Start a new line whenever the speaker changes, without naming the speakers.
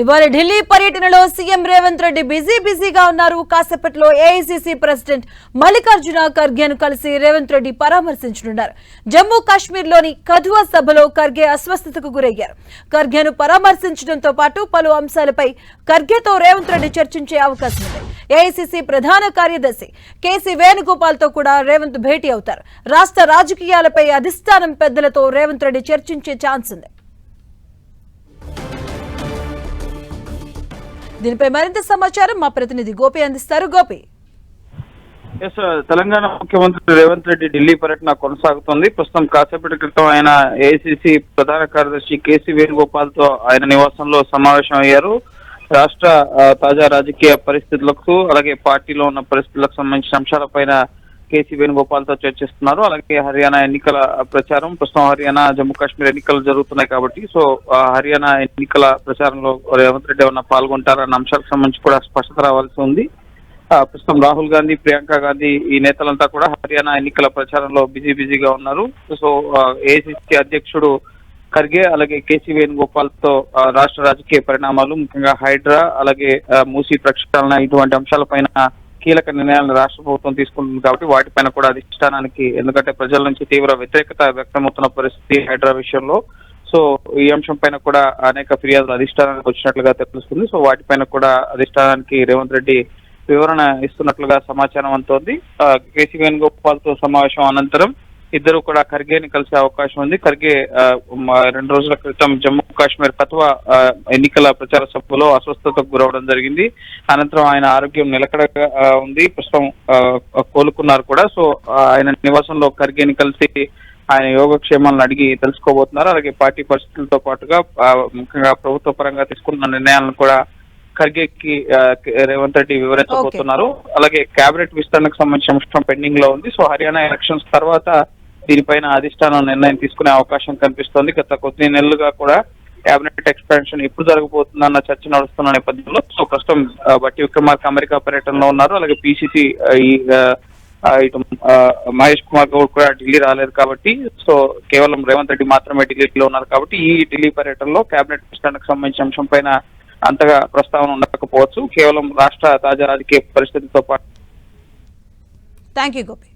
ఇవాళ ఢిల్లీ పర్యటనలో CM Revanth Reddy busy బిజీగా ఉన్నారు. కాసేపట్లో ఏఐసిసి ప్రెసిడెంట్ మల్లికార్జున ఖర్గేను కలిసి రేవంత్ రెడ్డి పరామర్శించనున్నారు. జమ్మూ కాశ్మీర్లోని కధువా సభలో ఖర్గే అస్వస్థతకు గురయ్యారు. ఖర్గేను పరామర్శించడంతో పాటు పలు అంశాలపై ఖర్గేతో రేవంత్ రెడ్డి చర్చించే అవకాశం ఉంది. ఏఐసిసి ప్రధాన కార్యదర్శి కేసీ వేణుగోపాల్తో కూడా రేవంత్ భేటీ అవుతారు. రాష్ట్ర రాజకీయాలపై అధిష్టానం పెద్దలతో రేవంత్ రెడ్డి చర్చించే ఛాన్స్ ఉంది. దీనిపై మరింత సమాచారం మా ప్రతినిధి గోపి అందిస్తారు. గోపి.
ఎస్ తెలంగాణ ముఖ్యమంత్రి రేవంత్ రెడ్డి ఢిల్లీ పర్యటన కొనసాగుతోంది. ప్రస్తుతం కాసేపటి క్రితం ఆయన ఏసీసీ ప్రధాన కార్యదర్శి కేసీ వేణుగోపాల్తో ఆయన నివాసంలో సమావేశం అయ్యారు రాష్ట్ర తాజా రాజకీయ పరిస్థితులకు అలాగే పార్టీలో ఉన్న పరిస్థితులకు సంబంధించిన అంశాలపైన కేసీ వేణుగోపాల్తో చర్చిస్తున్నారు. అలాగే హర్యానా ఎన్నికల ప్రచారం ప్రస్తుతం హర్యానా జమ్మూ కాశ్మీర్ ఎన్నికలు జరుగుతున్నాయి కాబట్టి సో ఆ, హర్యానా ఎన్నికల ప్రచారంలో రేవంత్ రెడ్డి ఏమన్నా పాల్గొంటారన్న అంశాలకు సంబంధించి కూడా స్పష్టత రావాల్సి ఉంది. ఆ, ప్రస్తుతం రాహుల్ గాంధీ ప్రియాంక గాంధీ ఈ నేతలంతా కూడా హర్యానా ఎన్నికల ప్రచారంలో బిజీ బిజీగా ఉన్నారు. సో ఏసీసీ అధ్యక్షుడు ఖర్గే అలాగే కేసీ వేణుగోపాల్తో రాష్ట్ర రాజకీయ పరిణామాలు ముఖ్యంగా హైడ్రా అలాగే మూసీ ప్రక్షాళన ఇటువంటి అంశాలపైన కీలక నిర్ణయాలను రాష్ట్ర ప్రభుత్వం తీసుకుంటుంది కాబట్టి వాటిపైన కూడా అధిష్టానానికి ఎందుకంటే ప్రజల నుంచి తీవ్ర వ్యతిరేకత వ్యక్తమవుతున్న పరిస్థితి హైడ్రా విషయంలో. సో ఈ అంశం పైన కూడా అనేక ఫిర్యాదులు అధిష్టానానికి వచ్చినట్లుగా తెలుస్తుంది. సో వాటిపైన కూడా అధిష్టానానికి రేవంత్ రెడ్డి వివరణ ఇస్తున్నట్లుగా సమాచారం అంతోంది కేసీ వేణుగోపాల్తో సమావేశం అనంతరం ఇద్దరు కూడా ఖర్గేని కలిసే అవకాశం ఉంది. ఖర్గే రెండు రోజుల క్రితం జమ్మూ కాశ్మీర్ కత్వా ఆ, ఎన్నికల ప్రచార సభలో అస్వస్థతకు గురవడం జరిగింది. అనంతరం ఆయన ఆరోగ్యం నిలకడగా ఉంది. ప్రస్తుతం కోలుకున్నారు కూడా. సో ఆయన నివాసంలో ఖర్గేని కలిసి ఆయన యోగక్షేమాలను అడిగి తెలుసుకోబోతున్నారు. అలాగే పార్టీ పరిస్థితులతో పాటుగా ముఖ్యంగా ప్రభుత్వ పరంగా తీసుకున్న నిర్ణయాలను కూడా ఖర్గేకి రేవంత్ రెడ్డి వివరించబోతున్నారు. అలాగే కేబినెట్ విస్తరణకు సంబంధించిన అంశం పెండింగ్లో ఉంది. సో హర్యానా ఎలక్షన్స్ తర్వాత దీనిపైన అధిష్టానం నిర్ణయం తీసుకునే అవకాశం కనిపిస్తోంది. గత కొద్ది నెలలుగా కూడా కేబినెట్ ఎక్స్పాన్షన్ ఎప్పుడు జరగబోతుందన్న చర్చ నడుస్తున్న నేపథ్యంలో సో ప్రస్తుతం బట్టి విక్రమార్క అమెరికా పర్యటనలో ఉన్నారు. అలాగే పిసిసి ఈ ఇటు మహేష్ కుమార్ గౌడ్ కూడా ఢిల్లీ రాలేదు కాబట్టి సో కేవలం రేవంత్ రెడ్డి మాత్రమే ఢిల్లీలో ఉన్నారు కాబట్టి ఈ ఢిల్లీ పర్యటనలో కేబినెట్ విస్తరణకు సంబంధించిన అంశం పైన అంతగా ప్రస్తావన ఉండకపోవచ్చు. కేవలం రాష్ట్ర తాజా రాజకీయ పరిస్థితితో పాటు.
Thank you Gopi